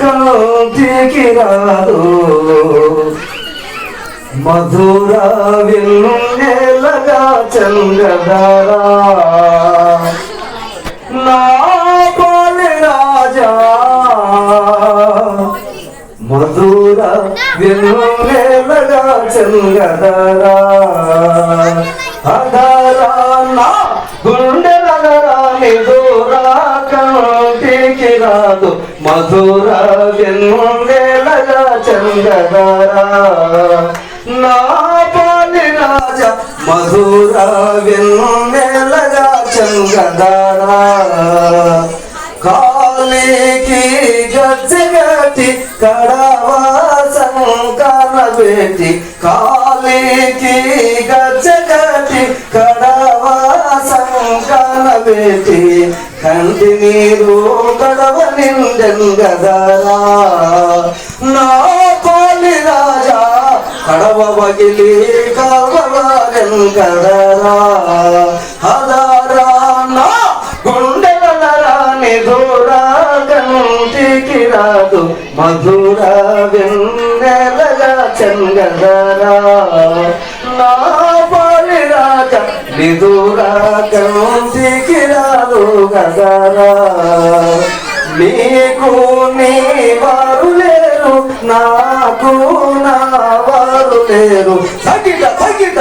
కంటికి రాదు మధుర విల్లుగా చల్లదారా నా పాలి రాజా. మధుర విల్లుగా చల్లదారా అదారా నా గుండె నగరాని దూరా కాదు మధుర వెన్నెలగా చంద్రధరా నా పాలి రాజా మధుర వెన్నెలగా చంద్రధరా కాలికి గజ్జగటి కడవా సంకన కాలికి గజ్జగటి కడవా సంకన కంటి నీరు కడవ నిండెంగదరా నా పాలి రాజా కడవ బగిలి కడవగెంగదరా హదారా నా గుండెలరాని దూరా కంటికి రాదు మధుర వెన్నెలగా చంగదరా నా రాజ నిదురా కంటికి రాదు గదరా. నీకు నీ వారు లేరు నాకు నా వారు లేరు. తగిట తగిట